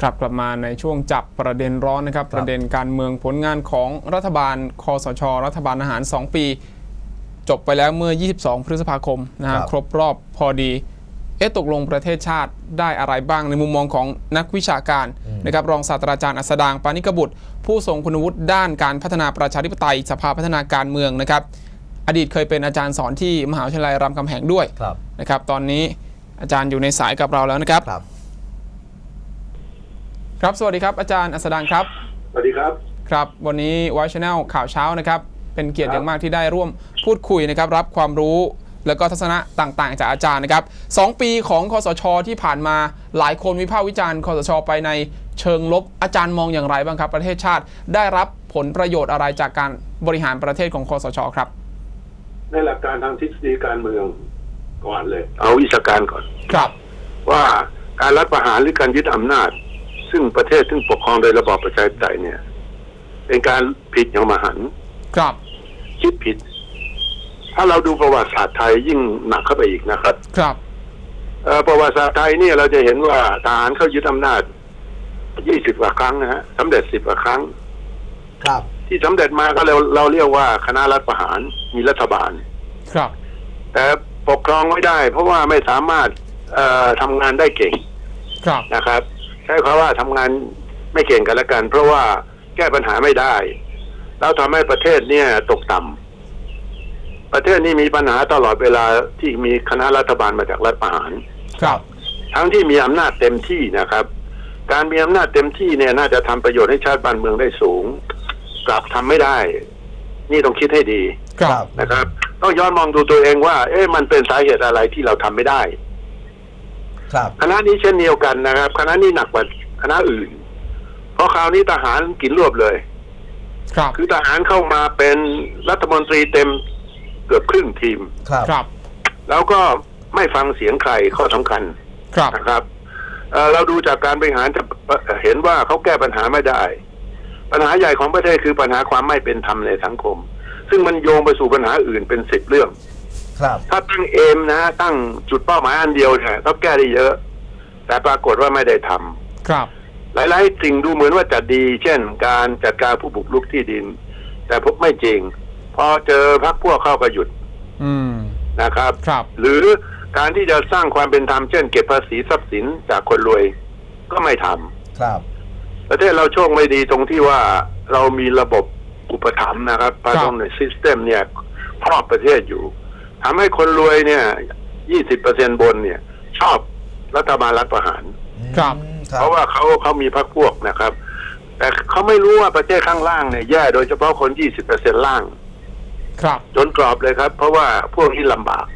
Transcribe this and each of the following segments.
ครับกลับมาในช่วงจับประเด็นร้อนนะครับ ประเด็นการเมืองผลงานของรัฐบาลคอสช รัฐบาลอาหาร 2 ปี จบไปแล้วเมื่อ 22 พฤษภาคมนะฮะครับครบรอบพอดี เอ๊ะตกลงประเทศชาติได้อะไรบ้างในมุมมองของนักวิชาการนะครับรองศาสตราจารย์อัสดางปานิกบุตร ผู้ทรงคุณวุฒิด้านการพัฒนาประชาธิปไตยสภาพัฒนาการเมืองนะครับ อดีตเคยเป็นอาจารย์สอนที่มหาวิทยาลัยรามคำแหงด้วยครับนะครับ ตอนนี้อาจารย์อยู่ในสายกับเราแล้วนะครับครับ ครับสวัสดีครับอาจารย์อัสดางครับ สวัสดีครับ ครับ วันนี้ว i ช Channel ข่าวเช้านะครับ เป็นเกียรติคอรับย่างมากที่ได้ร่วมพูดคุยนะครับ รับความรู้แล้วก็ทัศนะต่างๆ จากอาจารย์นะครับสองปีของคอสช ที่ผ่านมาหลายคนวิพากษ์วิจารณ์คอสช ไปในเชิงลบอาจารย์มองอย่างไรบ้างครับ ประเทศชาติได้รับผลประโยชน์อะไรจากการบริหารประเทศของคอสช ครับ ในหลักการทางทฤษฎีการเมืองก่อนเลย เอาวิชาการก่อนครับ ว่าการรัฐประหารหรือการยึดอำนาจ ซึ่งประเทศซึ่งปกครองโดยระบอบประชาธิปไตยเนี่ย เป็นการผิดอย่างมหันต์ครับ คิดผิด ถ้าเราดูประวัติศาสตร์ไทยยิ่งหนักเข้าไปอีกนะครับ ครับเอ่อประวัติศาสตร์ไทยเนี่ยเราจะเห็นว่าทหารเข้ายึดอำนาจ20กว่าครั้งนะฮะสำเร็จ10กว่าครั้ง ครับ ที่สำเร็จมาก็เราเราเรียกว่าคณะรัฐประหารมีรัฐบาล ครับ แต่ปกครองไม่ได้ เพราะว่าไม่สามารถเอ่อทำงานได้เก่ง ครับนะครับ ใช้คำว่าทำงานไม่เก่งกันละกัน เพราะว่าแก้ปัญหาไม่ได้ แล้วทำให้ประเทศเนี่ยตกต่ำประเทศนี้มีปัญหาตลอดเวลาที่มีคณะรัฐบาลมาจากรัฐประหาร ครับ ทั้งที่มีอำนาจเต็มที่นะครับ การมีอำนาจเต็มที่เนี่ยน่าจะทำประโยชน์ให้ชาติบ้านเมืองได้สูง กลับทำไม่ได้ นี่ต้องคิดให้ดี ครับนะครับ ต้องย้อนมองดูตัวเองว่า เอ๊ะมันเป็นสาเหตุอะไรที่เราทำไม่ได้ ครับคณะนี้เช่นเดียวกันนะครับ คณะนี้หนักกว่าคณะอื่น เพราะคราวนี้ทหารกินรวบเลย ครับ คือทหารเข้ามาเป็นรัฐมนตรีเต็มเกือบครึ่งทีม ครับ ครับ แล้วก็ไม่ฟังเสียงใครข้อสำคัญครับนะครับเอ่อเราดูจากการบริหารจะเห็นว่าเขาแก้ปัญหาไม่ได้ ปัญหาใหญ่ของประเทศคือปัญหาความไม่เป็นธรรมในสังคม ซึ่งมันโยงไปสู่ปัญหาอื่นเป็นสิบเรื่อง ครับถ้าตั้งเอมนะตั้งจุดเป้าหมายอันเดียวเนี่ยก็แก้ได้เยอะ แต่ปรากฏว่าไม่ได้ทำครับ หลาย ๆ สิ่งดูเหมือนว่าจะดี เช่น การจัดการผู้บุกรุกที่ดิน แต่พบไม่จริงพอเจอพักพวกเข้าก็หยุด อืมนะครับครับ หรือการที่จะสร้างความเป็นธรรมเช่น เก็บภาษีทรัพย์สินจากคนรวยก็ไม่ทำครับ ประเทศเราโชคไม่ดีตรงที่ว่าเรามีระบบอุปถัมภ์นะครับพาตรงในซิสเต็มเนี่ยครอบประเทศอยู่ ทำให้คนรวยเนี่ยยี่สิบเปอร์เซ็นบนเนี่ย ชอบรัฐบาลรัฐประหาร ครับอืมเพราะว่าเขาเขามีพรรคพวกนะครับ แต่เขาไม่รู้ว่าประเทศข้างล่างเนี่ยแย่โดยเฉพาะคนยี่สิบเปอร์เซ็นล่าง ครับจนกรอบเลยครับ เพราะว่าพวกนี้ลำบาก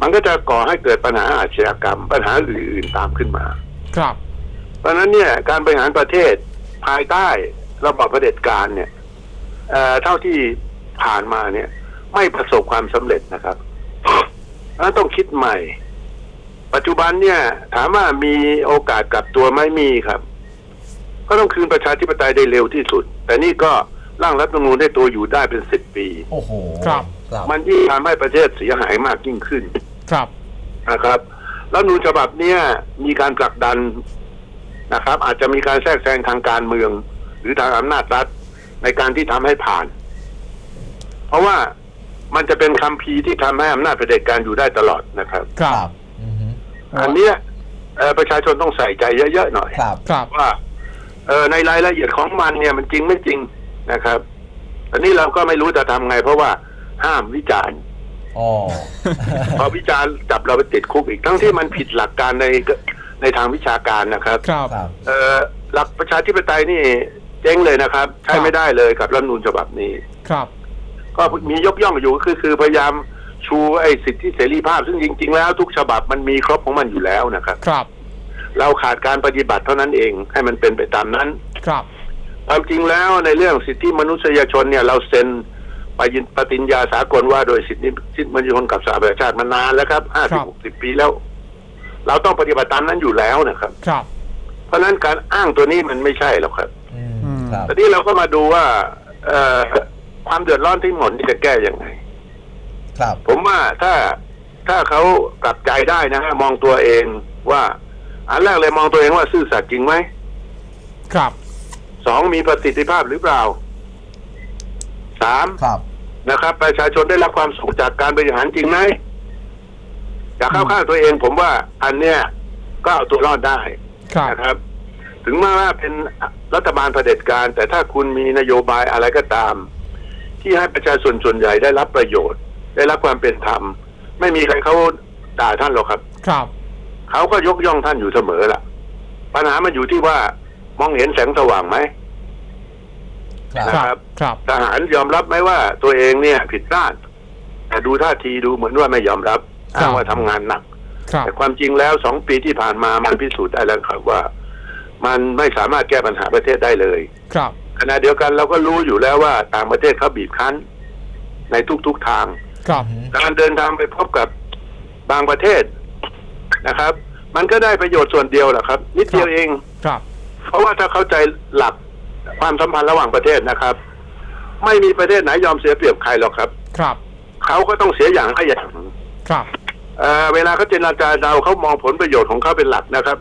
มันก็จะก่อให้เกิดปัญหาอาชญากรรม ปัญหาอื่นๆตามขึ้นมา ครับ เพราะฉะนั้นเนี่ย การบริหารประเทศภายใต้ระบอบเผด็จการเนี่ยเอ่อเท่าที่ผ่านมาเนี่ย ไม่ประสบความสำเร็จนะครับเพราะฉะนั้นต้องคิดใหม่ ปัจจุบันเนี่ย ถามว่ามีโอกาสกลับตัวไหม่มีครับ ก็ต้องคืนประชาธิปไตยได้เร็วที่สุด แต่นี่ก็ร่างรัฐธรรมนูญได้ตัวอยู่ได้เป็นสิบปี โอ้โหครับครับมันยิ่งทำให้ประเทศเสียหายมากยิ่งขึ้น ครับนะครับแล้วนูญฉบับเนี้ยมีการผลักดันนะครับ อาจจะมีการแทรกแซงทางการเมือง หรือทางอำนาจรัฐในการที่ทำให้ผ่าน เพราะว่า มันจะเป็นคัมภีร์ที่ทำให้อำนาจเผด็จการอยู่ได้ตลอดนะครับ ครับอือฮึอันเนี้ยเอ่อประชาชนต้องใส่ใจเยอะๆหน่อย ครับ ครับ ว่าเอ่อในรายละเอียดของมันเนี่ยมันจริงไม่จริงนะครับ อันนี้เราก็ไม่รู้จะทำไง เพราะว่าห้ามวิจารณ์ อ๋อ พอวิจารณ์จับเราไปติดคุกอีกทั้งที่มันผิดหลักการในในทางวิชาการนะครับ ครับ ครับ เอ่อหลักประชาธิปไตยนี่เจ๊งเลยนะครับ ใช้ไม่ได้เลยกับรัฐธรรมนูญฉบับนี้ ครับ ก็มียกย่องอยู่คือคือพยายามชูไอ้สิทธิเสรีภาพ ซึ่งจริง ๆ แล้วทุกฉบับมันมีครบของมันอยู่แล้วนะครับครับ เราขาดการปฏิบัติเท่านั้นเองให้มันเป็นไปตามนั้น ครับความจริงแล้วในเรื่องสิทธิมนุษยชนเนี่ย เราเซ็นไปยินปฏิญญาสากลว่าโดยสิทธิสิทธิมนุษยชนกับสหประชาชาติมานานแล้วครับห้าคสิรับบหกสิบปีแล้ว เราต้องปฏิบัติตามนั้นอยู่แล้วนะครับ ครับ เพราะฉะนั้นการอ้างตัวนี้มันไม่ใช่หรอกครับ อืมอืมครับทีนี้เราก็มาดูว่า เอ่อ ความเดือดร้อนที่หมดนี่จะแก้ยังไง ครับ ผมว่าถ้าถ้าเขากลับใจได้นะฮะมองตัวเองว่า อันแรกเลยมองตัวเองว่าซื่อสัตย์จริงไหมครับสองมีประสิทธิภาพหรือเปล่าสามครับนะครับ ประชาชนได้รับความสุขจากการบริหารจริงไหมอยากเข้าข้างตัวเองผมว่าอันเนี้ยก็เอาตัวรอดได้ครับนะครับ ถึงแม้ว่าเป็นรัฐบาลเผด็จการ แต่ถ้าคุณมีนโยบายอะไรก็ตาม ที่ให้ประชาชนส่วนใหญ่ได้รับประโยชน์ ได้รับความเป็นธรรม ไม่มีใครเขาด่าท่านหรอกครับ ครับเขาก็ยกย่องท่านอยู่เสมอล่ะ ปัญหามันอยู่ที่ว่ามองเห็นแสงสว่างไหมครับนะครับ ครับทหารยอมรับไหมว่าตัวเองเนี่ย ผิดพลาดแต่ดูท่าทีดูเหมือนว่าไม่ยอมรับอ้างว่าทำงานหนักครับแต่ความจริงแล้วสองปีที่ผ่านมามันพิสูจน์ได้แล้วครับว่า มันไม่สามารถแก้ปัญหาประเทศได้เลย ครับ ขณะเดียวกันเราก็รู้อยู่แล้วว่าต่างประเทศเขาบีบคั้น ในทุกๆทาง ครับการเดินทางไปพบกับบางประเทศนะครับ มันก็ได้ประโยชน์ส่วนเดียวแหละครับ นิดเดียวเองครับ เพราะว่าถ้าเข้าใจหลักความสัมพันธ์ระหว่างประเทศนะครับ ไม่มีประเทศไหนยอมเสียเปรียบใครหรอกครับ ครับเขาก็ต้องเสียอย่างให้อย่างครับเอ่อเวลาเขาเจรจาเราเขามองผลประโยชน์ของเขาเป็นหลักนะครับ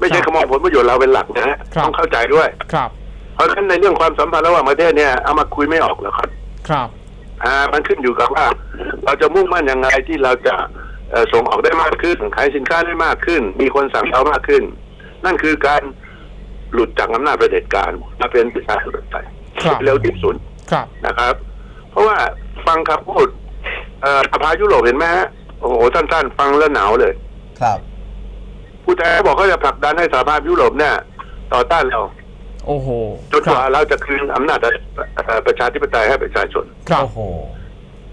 ไม่ใช่ครับเขามองผลประโยชน์เราเป็นหลักนะฮะครับต้องเข้าใจด้วยครับ เพราะฉะนั้นในเรื่องความสัมพันธ์ระหว่างประเทศเนี่ยเอามาคุยไม่ออกหรอกครับ ครับอ่ามันขึ้นอยู่กับว่า เราจะมุ่งมั่นยังไงที่เราจะเอ่อส่งออกได้มากขึ้นขายสินค้าได้มากขึ้น มีคนสั่งเรามากขึ้น นั่นคือการหลุดจากอำนาจเผด็จการมาเป็นประชาธิปไตยครับเร็วที่สุดครับนะครับ เพราะว่าฟังคำพูดเอ่อสภายุโรปเห็นไหมฮะโอ้โหท่านๆฟังแล้วหนาวเลย ครับ ผู้แทนบอกเขาจะผลักดันให้สหภาพยุโรปเนี่ยต่อต้านเรา โอ้โหจนกว่าเราจะคืนอำนาจเอ่อประชาธิปไตยให้ประชาชน ครับโอ้โห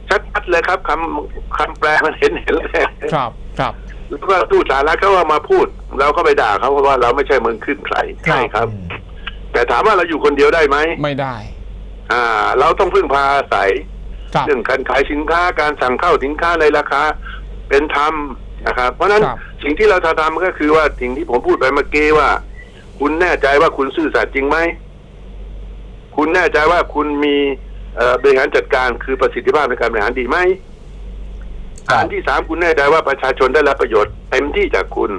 ชัดๆเลยครับคำคำแปลมันเห็นเห็นเลยครับครับแล้วก็ทูตสาระเขาว่ามาพูด เราก็ไปด่าเขาเพราะว่าเราไม่ใช่เมืองขึ้นใครครับใช่ครับอืมแต่ถามว่าเราอยู่คนเดียวได้ไหมไม่ได้ อ่า เราต้องพึ่งพาอาศัยครับเรื่องการขายสินค้าการสั่งเข้าสินค้าในราคาเป็นธรรมนะครับ เพราะฉะนั้นครับสิ่งที่เราจะทำก็คือว่าสิ่งที่ผมพูดไปเมื่อกี้ว่า คุณแน่ใจว่าคุณซื่อสัตย์จริงไหม คุณแน่ใจว่าคุณมีเอ่อบริหารจัดการคือประสิทธิภาพในการบริหารดีไหมครับอันที่สามคุณแน่ใจว่าประชาชนได้รับประโยชน์เต็มที่จากคุณ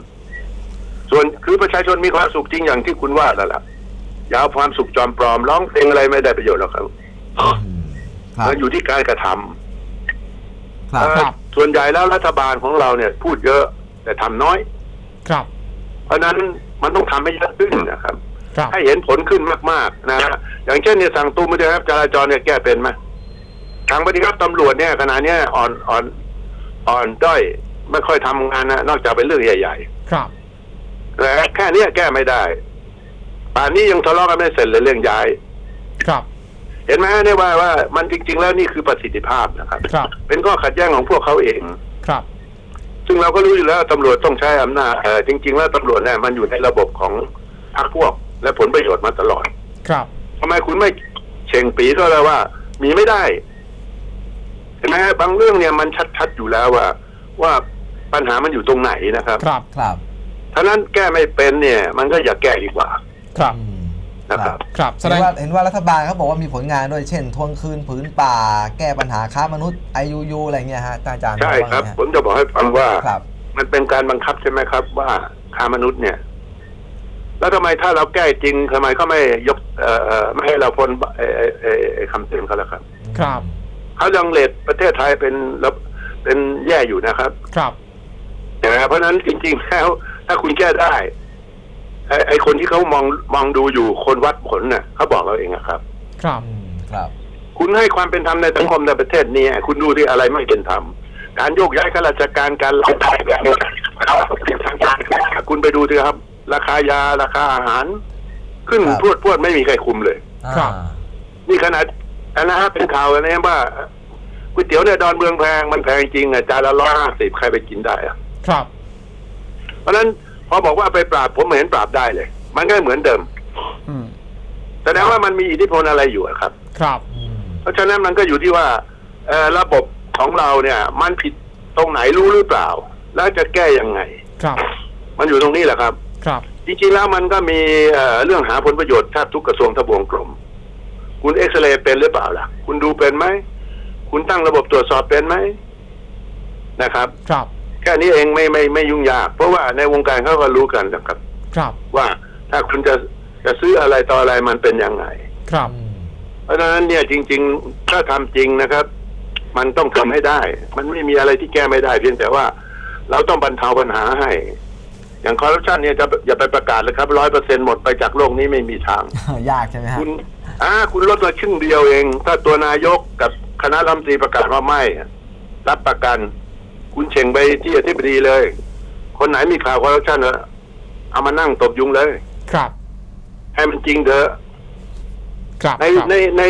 ส่วนคือประชาชนมีความสุขจริงอย่างที่คุณว่าแล้วล่ะอย่าเอาความสุขจอมปลอมร้องเพลงอะไรไม่ได้ประโยชน์หรอกครับอืมครับมันอยู่ที่การกระทำครับเอ่อครับส่วนใหญ่แล้วรัฐบาลของเราเนี่ย พูดเยอะแต่ทำน้อย ครับ เพราะฉะนั้น มันต้องทำให้เยอะขึ้นนะครับครับ ให้เห็นผลขึ้นมากๆนะฮะอย่างเช่นเนี่ยสั่งตู้มือถือครับจราจรเนี่ยแก้เป็นไหมทางปฏิบัติตำรวจเนี่ยขณะเนี้ยอ่อนอ่อนอ่อนด้อยไม่ค่อยทำงานนะนอกจากเป็นเรื่องใหญ่ครับๆแต่แค่เนี้ยแก้ไม่ได้ป่านนี้ยังทะเลาะกันไม่เสร็จเลยเรื่องย้าย ครับ เห็นไหมฮะเนี่ยว่าว่ามันจริง ๆ แล้วนี่คือประสิทธิภาพนะครับครับเป็นข้อขัดแย้งของพวกเขาเองครับ ซึ่งเราก็รู้อยู่แล้วตำรวจต้องใช้อำนาจเอ่อจริง ๆ แล้วตำรวจเนี่ยมันอยู่ในระบบของพรรคพวก และผลประโยชน์มาตลอด ครับทำไมคุณไม่เฉ่งปีก็เลยว่า มีไม่ได้เห็นไหมฮะบางเรื่องเนี่ยมันชัดๆอยู่แล้วว่า ว่าปัญหามันอยู่ตรงไหนนะครับครับครับถ้านั้นแก้ไม่เป็นเนี่ย มันก็อย่าแก้ดีกว่า ครับ อืม นะครับครับแสเห็ดนงว่าเห็นว่ารัฐบาลเขาบอกว่ามีผลงานด้วยเช่น ทวงคืนผืนป่า แก้ปัญหาค้ามนุษย์ IUU อะไรเงี้ยฮะอาจารย์ใช่ครับ ว่าไงฮะผมจะบอกให้ฟังว่า ครับ มันเป็นการบังคับใช่ไหมครับ ว่าค้ามนุษย์เนี่ย แล้วทำไมถ้าเราแก้จริงทำไมเขาไม่ยกเอ่อเอ่อไม่ให้เราพ้นเอ่อเอ่อเอ่อเอ่อคำเตือนเขาแล้วครับ ครับเขายังเลดประเทศไทยเป็นแล้วเป็นแย่อยู่นะครับครับนะเพราะฉะนั้นจริง ๆ แล้ว ถ้าคุณแก้ได้ ไอ้ไอ้คนที่เขามองมองดูอยู่คนวัดผลน่ะเขาบอกเราเองอะครับ ครับ อืมครับ คุณให้ความเป็นธรรมในสังคมในประเทศนี้คุณดูที่อะไรไม่เป็นธรรมการโยกย้ายข้าราชการการไล่ทายแบบนี้คุณไปดูสิครับ ราคายาราคาอาหาร ขึ้นครับ พรวดพรวดไม่มีใครคุมเลย ครับ อ่านี่ขนาดอันนะฮะเป็นข่าวอันนี้ว่าก๋วยเตี๋ยวเนี่ยดอนเมืองแพงมันแพงจริงอะจานละร้อยห้าสิบใครไปกินได้อะครับ เพราะฉะนั้น พอบอกว่าไปปราบผมไม่เห็นปราบได้เลย มันก็เหมือนเดิมอืมแสดงว่ามันมีอิทธิพลอะไรอยู่อะครับ ครับอืมเพราะฉะนั้นมันก็อยู่ที่ว่าเอ่อระบบของเราเนี่ย มันผิดตรงไหนรู้หรือเปล่า แล้วจะแก้ยังไง ครับ มันอยู่ตรงนี้แหละครับ ครับจริงๆแล้วมันก็มีเอ่อเรื่องหาผลประโยชน์แทบทุกกระทรวงทบวงกรมคุณเอ็กซเรย์เป็นหรือเปล่าล่ะ คุณดูเป็นไหม คุณตั้งระบบตรวจสอบเป็นไหมนะครับ ครับ แค่นี้เองไม่ไม่ไม่ยุ่งยาก เพราะว่าในวงการเขาก็รู้กันนะครับ ครับว่าถ้าคุณจะจะซื้ออะไรต่ออะไรมันเป็นยังไง ครับอืมเพราะฉะนั้นเนี่ยจริง ๆ ถ้าทำจริงนะครับ มันต้องทำให้ได้ มันไม่มีอะไรที่แก้ไม่ได้เพียงแต่ว่า เราต้องบรรเทาปัญหาให้ อย่างคอร์รัปชันเนี่ยจะอย่าไปประกาศเลยครับร้อยเปอร์เซ็นหมดไปจากโลกนี้ไม่มีทาง ยากใช่ไหมฮะคุณอ่าคุณลดมาครึ่งเดียวเอง ถ้าตัวนายกกับคณะรัฐมนตรีประกาศว่าไม่รับประกัน คุณเฉ่งไปที่อธิบดีเลย คนไหนมีข่าวคอร์รัปชันเนอะเอามานั่งตบยุงเลย ครับ ให้มันจริงเถอะครับในครับในใน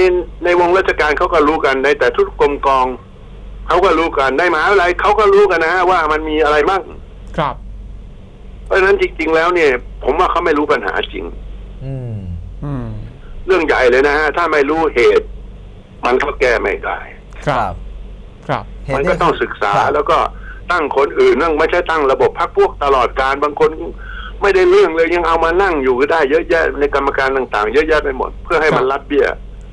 ในวงราชการเขาก็รู้กันในแต่ทุกกรมกองเขาก็รู้กันในมหาวิทยาลัยเขาก็รู้กันนะฮะว่ามันมีอะไรบ้างครับ เพราะฉะนั้นจริง ๆ แล้วเนี่ย ผมว่าเขาไม่รู้ปัญหาจริง อืม อืม เรื่องใหญ่เลยนะฮะถ้าไม่รู้เหตุ มันก็แก้ไม่ได้ ครับ ครับเหตุมันก็ต้องศึกษาครับแล้วก็ตั้งคนอื่นนั่งไม่ใช่ตั้งระบบพักพวกตลอดการบางคนไม่ได้เรื่องเลยยังเอามานั่งอยู่ก็ได้เยอะแยะในกรรมการต่าง ๆ เยอะแยะไปหมด เพื่อให้มันครับรับเบี้ย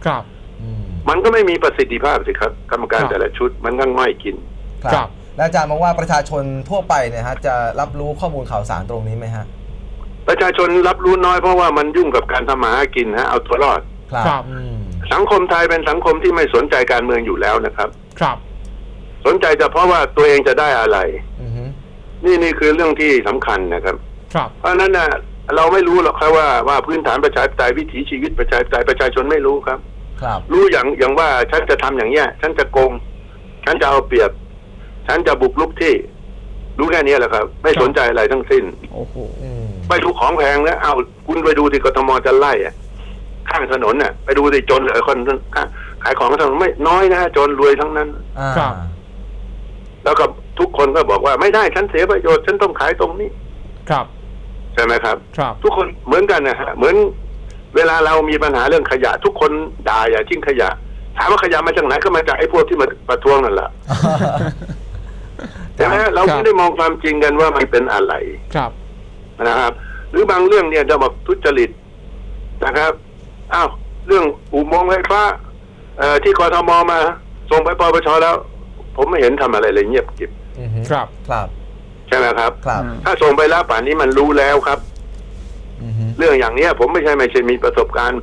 ครับอืมมันก็ไม่มีประสิทธิภาพสิครับ กรรมการครับแต่ละชุดมันก็ง่อยกินครัครับบแล้วอาจารย์มองว่าประชาชนทั่วไปเนี่ยฮะจะรับรู้ข้อมูลข่าวสารตรงนี้ไหมฮะ ประชาชนรับรู้น้อยเพราะว่ามันยุ่งกับการทำมาหากินฮะเอาตัวรอด ครับครับอืมสังคมไทยเป็นสังคมที่ไม่สนใจการเมืองอยู่แล้วนะครับ ครับ สนใจเฉพาะว่าตัวเองจะได้อะไรอือฮึนี่นี่คือเรื่องที่สำคัญนะครับ ครับเพราะฉะนั้นนะเราไม่รู้หรอกครับว่าว่าพื้นฐานประชาธิปไตยวิถีชีวิตประชาธิปไตยประชาชนไม่รู้ครับ ครับ รู้อย่างอย่างว่าฉันจะทำอย่างเนี้ยฉันจะโกงฉันจะเอาเปรียบ ฉันจะบุกลุกที่ รู้แค่นี้แหละครับ ไม่สนใจอะไรทั้งสิ้นโอ้โหอืมไปดูของแพงแล้วเอาคุณไปดูที่กทมจะไล่อะข้างถนนน่ะ ไปดูที่จนเหลือคนขายของข้างถนนไม่น้อยนะจนรวยทั้งนั้นอ่าครับแล้วก็ ทุกคนก็บอกว่าไม่ได้ฉันเสียประโยชน์ฉันต้องขายตรงนี้ ครับ ใช่ไหมครับ ครับ ทุกคนเหมือนกันนะฮะเหมือนเวลาเรามีปัญหาเรื่องขยะ ทุกคนด่าอย่าทิ้งขยะถามว่าขยะมาจากไหนก็มาจากไอ้พวกที่มาประท้วงนั่นแหละใช่ไหมฮะเราครับไม่ได้มองความจริงกันว่ามันเป็นอะไรครับนะครับ หรือบางเรื่องเนี่ยจะบอกทุจริตนะครับอ้าวเรื่องอุโมงค์ไฟฟ้าเอ่อที่กทมมาส่งไปปปชแล้ว ผมไม่เห็นทำอะไรเลยเงียบกริบ อือฮึครับ ครับใช่ไหมครับ ครับอืมถ้าส่งไปแล้วป่านนี้มันรู้แล้วครับ อือฮึเรื่องอย่างเนี้ย ผมไม่ใช่ไม่ใช่มีประสบการณ์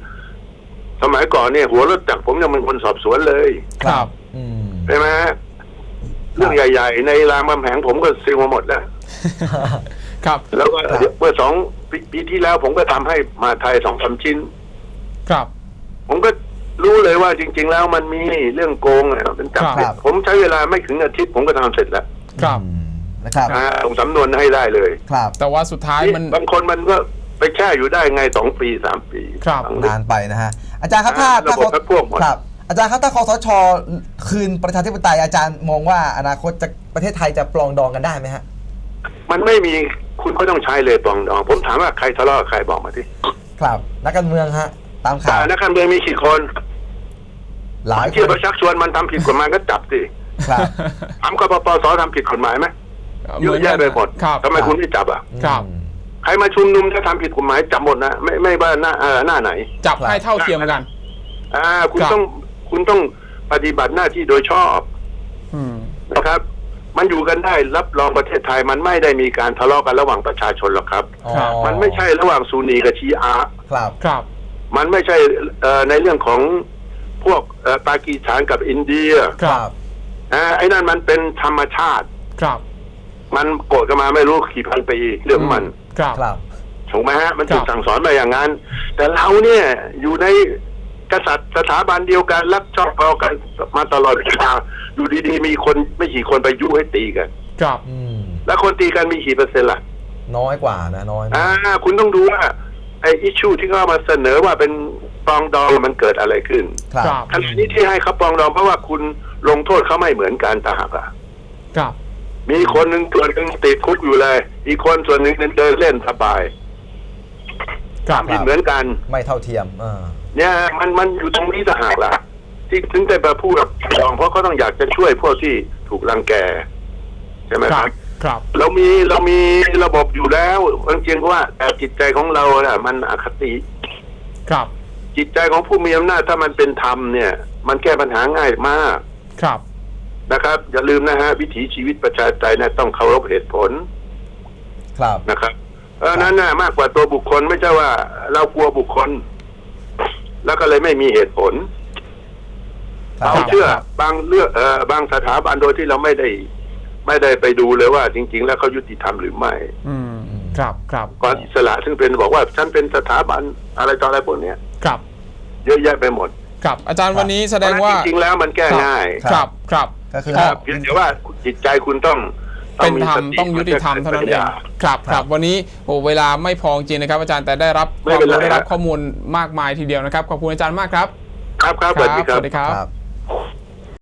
สมัยก่อนเนี่ย หัวรถจักรผมยังเป็นคนสอบสวนเลยครับ อืมใช่ไหมฮะเรื่องใหญ่ ๆ ในรามคำแหงผมก็ซิลมาหมดแล้ว ครับแล้วก็ครับเมื่อสองปีปีที่แล้วผมก็ทำให้มาไทยสองสามชิ้น ครับผมก็รู้เลยว่าจริง ๆ แล้วมันมีเรื่องโกงอะเป็นจับครับผมใช้เวลาไม่ถึงอาทิตย์ผมก็ทำเสร็จแล้ว ครับอืมนะครับอ่าส่งสำนวนให้ได้เลยครับแต่ว่าสุดท้ายมัน บางคนมันก็ไปแช่อยู่ได้ไงสองปีสามปีครับฟังนานไปนะฮะอาจารย์ครับถ้าอ่าถ้าระบบพรรคพวกหมด ครับ อาจารย์ครับถ้าคอสช คืนประชาธิปไตยอาจารย์มองว่าอนาคตจะประเทศไทยจะปลองดองกันได้ไหมฮะมันไม่มีคุณก็ต้องใช้เลยปรองดอง ผมถามว่าใครทะเลาะกับใครบอกมาที่ครับนักการเมืองฮะตามข่าวนักการเมืองมีกี่คนหลายคเที่ยวนไปชักชวนมันทำผิดกฎหมายก็จับสิ ครับถามกปปสทำผิดกฎหมายไหมเยอะแยะไปหมดครับ ทำไมคุณไม่จับอะ ครับอืมใครมาชุมนุมถ้าทำผิดกฎหมายจับหมดนะไม่ไม่ว่าหน้าเอ่อหน้าไหน จับให้เท่าเทียมกัน อ่า คุณครับ ต้องคุณต้องปฏิบัติหน้าที่โดยชอบอืม นะครับ มันอยู่กันได้รับรองประเทศไทยมันไม่ได้มีการทะเลาะกันระหว่างประชาชนหรอกครับ อ๋อครับ มันไม่ใช่ระหว่างซูนีกับชีอา ครับ ครับ มันไม่ใช่เอ่อในเรื่องของพวกเอ่อปากีสถานกับอินเดีย ครับ อ่าไอ้นั่นมันเป็นธรรมชาติ ครับมันโกรธกันมาไม่รู้กี่พันปีเรื่องของมันครับ ครับ ถูกไหมฮะ มันถูคกรับสั่งสอนมาอย่างนั้น แต่เราเนี่ยอยู่ในกษัตริย์สถาบันเดียวกันรักชอบพอกันมาตลอดเวลาอยู่ดีๆมีคนไม่กี่คนไปยุให้ตีกัน ครับอืม แล้วคนตีกันมีกี่เปอร์เซ็นต์ล่ะ น้อยกว่านะ น้อยอ่า คุณต้องดูว่าไอ้อิชชูที่เขาเอามาเสนอว่าเป็นปรองดองมันเกิดอะไรขึ้นครับครับขณะนี้ที่ให้เขาปรองดองเพราะว่าคุณ ลงโทษเขาไม่เหมือนกันต่างหากอะครับ มีคนหนึ่งส่วนหนึ่งติดคุกอยู่เลย อีกคนส่วนหนึ่งเดินเล่นสบายครับผิดเหมือนกัน ไม่เท่าเทียมอ่าเนี่ยมันมันอยู่ตรงนี้ต่างหากล่ะ ที่ถึงได้มาพูดกับรองเพราะเขาต้องอยากจะช่วยพวกที่ถูกรังแกใช่ไหมคครัรับบครับ เรามีเรามีระบบอยู่แล้วจริงๆว่าแต่จิตใจของเราน่ะ มันอคติ ครับ จิตใจของผู้มีอำนาจถ้ามันเป็นธรรมเนี่ย มันแก้ปัญหาง่ายมาก ครับนะครับ อย่าลืมนะฮะวิถีชีวิตประชาธิปไตยนะต้องเคารพเหตุผลครับนะครับเพราะฉะนั้นนะมากกว่าตัวบุคคลไม่ใช่ว่า เรากลัวบุคคล แล้วก็เลยไม่มีเหตุผลครับเราเชื่อบางเรื่องเอ่อบางสถาบันโดยที่เราไม่ได้ ไม่ได้ไปดูเลยว่า จริง ๆ แล้วเขายุติธรรมหรือไม่ อืมครับครับก่อนอิสระซึ่งเป็นบอกว่าฉันเป็นสถาบันอะไรต่ออะไรพวกเนี้ยครับ เยอะแยะไปหมด ครับอาจารย์วันนี้แสดงว่าเพระฉะนั้นจริงๆแล้วมันแก้ง่าย ครับครับ ก็คือ ครับเพียงแต่ว่าจิตใจคุณต้องเป็นธรรมสต้องยุติธรรมเท่านั้นเองครับคครัรับบวันนี้โอ้เวลาไม่พอจริงนะครับ อาจารย์แต่ได้รับคไม่วามเป็นไรรู้ได้รับฮะข้อมูลมากมายทีเดียวนะครับขอบคุณอาจารย์มากครับ ครับครับสวัสดีครับสวัสดีครับครับ